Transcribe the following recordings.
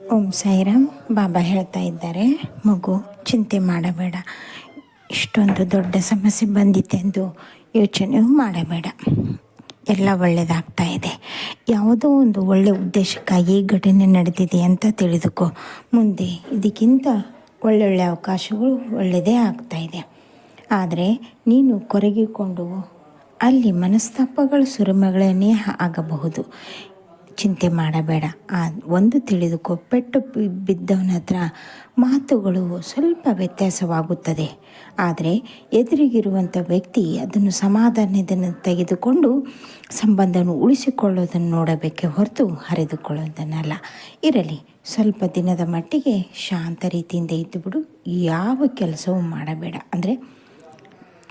ಓಂ ಸಾಯಿರಾಮ್. ಬಾಬಾ ಹೇಳ್ತಾ ಇದ್ದಾರೆ, ಮಗು ಚಿಂತೆ ಮಾಡಬೇಡ. ಇಷ್ಟೊಂದು ದೊಡ್ಡ ಸಮಸ್ಯೆ ಬಂದಿತ್ತೆಂದು ಯೋಚನೆಯೂ ಮಾಡಬೇಡ. ಎಲ್ಲ ಒಳ್ಳೆಯದಾಗ್ತಾ ಇದೆ. ಯಾವುದೋ ಒಂದು ಒಳ್ಳೆಯ ಉದ್ದೇಶಕ್ಕಾಗಿ ಈ ಘಟನೆ ನಡೆದಿದೆ ಅಂತ ತಿಳಿದುಕೋ. ಮುಂದೆ ಇದಕ್ಕಿಂತ ಒಳ್ಳೊಳ್ಳೆ ಅವಕಾಶಗಳು ಒಳ್ಳೆಯದೇ ಆಗ್ತಾ ಇದೆ. ಆದರೆ ನೀನು ಕೊರಗಿಕೊಂಡು ಅಲ್ಲಿ ಮನಸ್ತಾಪಗಳು ಸುರಿಮಗಳನ್ನೇ ಆಗಬಹುದು. ಚಿಂತೆ ಮಾಡಬೇಡ. ಆ ಒಂದು ತಿಳಿದುಕೋ ಪೆಟ್ಟು ಬಿದ್ದವನ ಹತ್ರ ಮಾತುಗಳು ಸ್ವಲ್ಪ ವ್ಯತ್ಯಾಸವಾಗುತ್ತದೆ. ಆದರೆ ಎದುರಿಗಿರುವಂಥ ವ್ಯಕ್ತಿ ಅದನ್ನು ಸಮಾಧಾನದಿಂದ ತೆಗೆದುಕೊಂಡು ಸಂಬಂಧವನ್ನು ಉಳಿಸಿಕೊಳ್ಳೋದನ್ನು ನೋಡಬೇಕೆ ಹೊರತು ಹರಿದುಕೊಳ್ಳೋದನ್ನಲ್ಲ ಇರಲಿ, ಸ್ವಲ್ಪ ದಿನದ ಮಟ್ಟಿಗೆ ಶಾಂತ ರೀತಿಯಿಂದ ಇದ್ದುಬಿಡು. ಯಾವ ಕೆಲಸವೂ ಮಾಡಬೇಡ. ಅಂದರೆ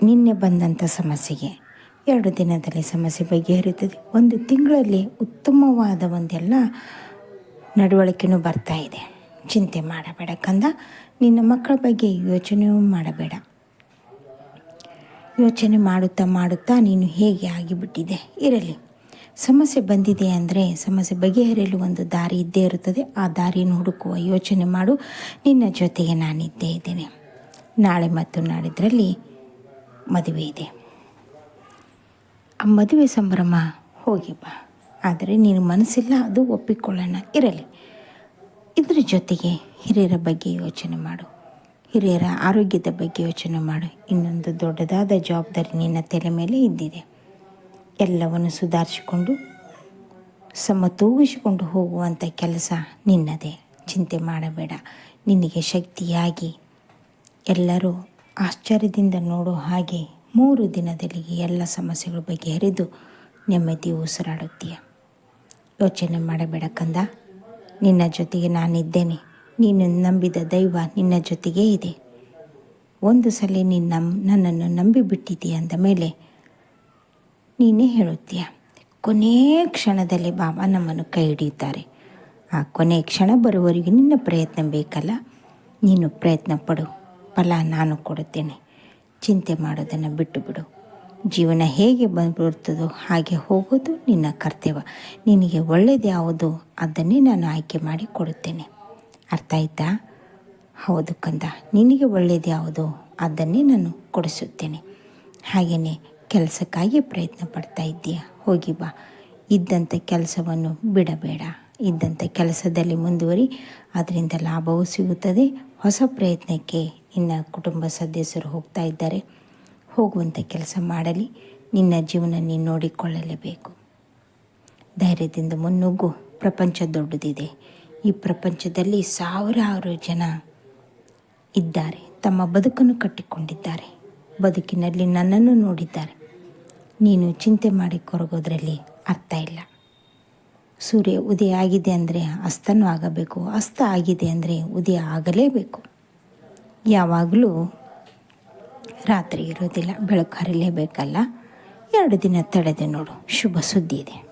ನಿನ್ನೆ ಬಂದಂಥ ಸಮಸ್ಯೆಗೆ. ಎರಡು ದಿನದಲ್ಲಿ ಸಮಸ್ಯೆ ಬಗೆಹರಿಯುತ್ತದೆ ಒಂದು ತಿಂಗಳಲ್ಲಿ ಉತ್ತಮವಾದ ಒಂದೆಲ್ಲ ನಡವಳಿಕೆನೂ ಬರ್ತಾ ಇದೆ. ಚಿಂತೆ ಮಾಡಬೇಡ ಕಂದ. ನಿನ್ನ ಮಕ್ಕಳ ಬಗ್ಗೆ ಯೋಚನೆಯೂ ಮಾಡಬೇಡ. ಯೋಚನೆ ಮಾಡುತ್ತಾ ಮಾಡುತ್ತಾ ನೀನು ಹೇಗೆ ಆಗಿಬಿಟ್ಟಿದೆ? ಇರಲಿ. ಸಮಸ್ಯೆ ಬಂದಿದೆ ಅಂದರೆ ಸಮಸ್ಯೆ ಬಗೆಹರಿಯಲು ಒಂದು ದಾರಿ ಇದ್ದೇ ಇರುತ್ತದೆ. ಆ ದಾರಿಯನ್ನು ಹುಡುಕುವ ಯೋಚನೆ ಮಾಡು. ನಿನ್ನ ಜೊತೆಗೆ ನಾನಿದ್ದೇ ಇದ್ದೇನೆ. ನಾಳೆ ಮತ್ತು ನಾಡಿದ್ರಲ್ಲಿ ಮದುವೆ ಇದೆ. ಆ ಮದುವೆ ಸಂಭ್ರಮ ಹೋಗಿ ಬಾ. ಆದರೆ ನೀನು ಮನಸ್ಸಿಲ್ಲ, ಅದು ಒಪ್ಪಿಕೊಳ್ಳೋಣ, ಇರಲಿ. ಇದರ ಜೊತೆಗೆ ಹಿರಿಯರ ಬಗ್ಗೆ ಯೋಚನೆ ಮಾಡು. ಹಿರಿಯರ ಆರೋಗ್ಯದ ಬಗ್ಗೆ ಯೋಚನೆ ಮಾಡು. ಇನ್ನೊಂದು ದೊಡ್ಡದಾದ ಜವಾಬ್ದಾರಿ ನಿನ್ನ ತಲೆ ಮೇಲೆ ಇದ್ದಿದೆ. ಎಲ್ಲವನ್ನು ಸುಧಾರಿಸಿಕೊಂಡು ಸಮತೂಗಿಸಿಕೊಂಡು ಹೋಗುವಂಥ ಕೆಲಸ ನಿನ್ನದೇ. ಚಿಂತೆ ಮಾಡಬೇಡ. ನಿನಗೆ ಶಕ್ತಿಯಾಗಿ ಎಲ್ಲರೂ ಆಶ್ಚರ್ಯದಿಂದ ನೋಡೋ ಹಾಗೆ ಮೂರು ದಿನದಲ್ಲಿ ಎಲ್ಲ ಸಮಸ್ಯೆಗಳ ಬಗೆಹರಿದು ನೆಮ್ಮದಿ ಉಸಿರಾಡುತ್ತೀಯ. ಯೋಚನೆ ಮಾಡಬೇಡ ಕಂದ. ನಿನ್ನ ಜೊತೆಗೆ ನಾನಿದ್ದೇನೆ. ನೀನು ನಂಬಿದ ದೈವ ನಿನ್ನ ಜೊತೆಗೇ ಇದೆ. ಒಂದು ಸಲ ನೀನು ನನ್ನನ್ನು ನಂಬಿಬಿಟ್ಟಿದ್ದೀಯ ಅಂದ ಮೇಲೆ ನೀನೇ ಹೇಳುತ್ತೀಯ ಕೊನೆಯ ಕ್ಷಣದಲ್ಲಿ ಬಾಬಾ ನಮ್ಮನ್ನು ಕೈ ಹಿಡಿಯುತ್ತಾರೆ. ಆ ಕೊನೆಯ ಕ್ಷಣ ಬರುವವರಿಗೆ ನಿನ್ನ ಪ್ರಯತ್ನ ಬೇಕಲ್ಲ. ನೀನು ಪ್ರಯತ್ನ ಪಡು. ಫಲ ನಾನು ಕೊಡುತ್ತೇನೆ. ಚಿಂತೆ ಮಾಡೋದನ್ನು ಬಿಟ್ಟು ಬಿಡು ಜೀವನ ಹೇಗೆ ಬಂದ್ಬಿಡ್ತದೋ ಹಾಗೆ ಹೋಗೋದು ನಿನ್ನ ಕರ್ತವ್ಯ. ನಿನಗೆ ಒಳ್ಳೆಯದು ಯಾವುದು ಅದನ್ನೇ ನಾನು ಆಯ್ಕೆ ಮಾಡಿ ಕೊಡುತ್ತೇನೆ. ಅರ್ಥ ಆಯ್ತಾ? ಹೌದು ಕಂದ, ನಿನಗೆ ಒಳ್ಳೆಯದು ಯಾವುದು ಅದನ್ನೇ ನಾನು ಕೊಡಿಸುತ್ತೇನೆ. ಹಾಗೆಯೇ ಕೆಲಸಕ್ಕಾಗಿ ಪ್ರಯತ್ನ ಪಡ್ತಾ ಇದ್ದೀಯ. ಹೋಗಿ ಬಾ. ಇದ್ದಂಥ ಕೆಲಸವನ್ನು ಬಿಡಬೇಡ. ಇದ್ದಂಥ ಕೆಲಸದಲ್ಲಿ ಮುಂದುವರಿ. ಅದರಿಂದ ಲಾಭವೂ ಸಿಗುತ್ತದೆ. ಹೊಸ ಪ್ರಯತ್ನಕ್ಕೆ ನಿನ್ನ ಕುಟುಂಬ ಸದಸ್ಯರು ಹೋಗ್ತಾ ಇದ್ದಾರೆ. ಹೋಗುವಂಥ ಕೆಲಸ ಮಾಡಲಿ. ನಿನ್ನ ಜೀವನ ನೀನು ನೋಡಿಕೊಳ್ಳಲೇಬೇಕು. ಧೈರ್ಯದಿಂದ ಮುನ್ನುಗ್ಗು. ಪ್ರಪಂಚ ದೊಡ್ಡದಿದೆ. ಈ ಪ್ರಪಂಚದಲ್ಲಿ ಸಾವಿರಾರು ಜನ ಇದ್ದಾರೆ. ತಮ್ಮ ಬದುಕನ್ನು ಕಟ್ಟಿಕೊಂಡಿದ್ದಾರೆ. ಬದುಕಿನಲ್ಲಿ ನನ್ನನ್ನು ನೋಡಿದ್ದಾರೆ. ನೀನು ಚಿಂತೆ ಮಾಡಿ ಕೊರಗೋದ್ರಲ್ಲಿ ಅರ್ಥ ಇಲ್ಲ. ಸೂರ್ಯ ಉದಯ ಆಗಿದೆ ಅಂದರೆ ಅಸ್ತನೂ ಆಗಬೇಕು. ಅಸ್ತ ಆಗಿದೆ ಅಂದರೆ ಉದಯ ಆಗಲೇಬೇಕು. ಯಾವಾಗಲೂ ರಾತ್ರಿ ಇರೋದಿಲ್ಲ ಬೆಳಕು ಹರಿಲೇಬೇಕಲ್ಲ. ಎರಡು ದಿನ ತಡೆದೆ ನೋಡು ಶುಭ ಸುದ್ದಿ ಇದೆ.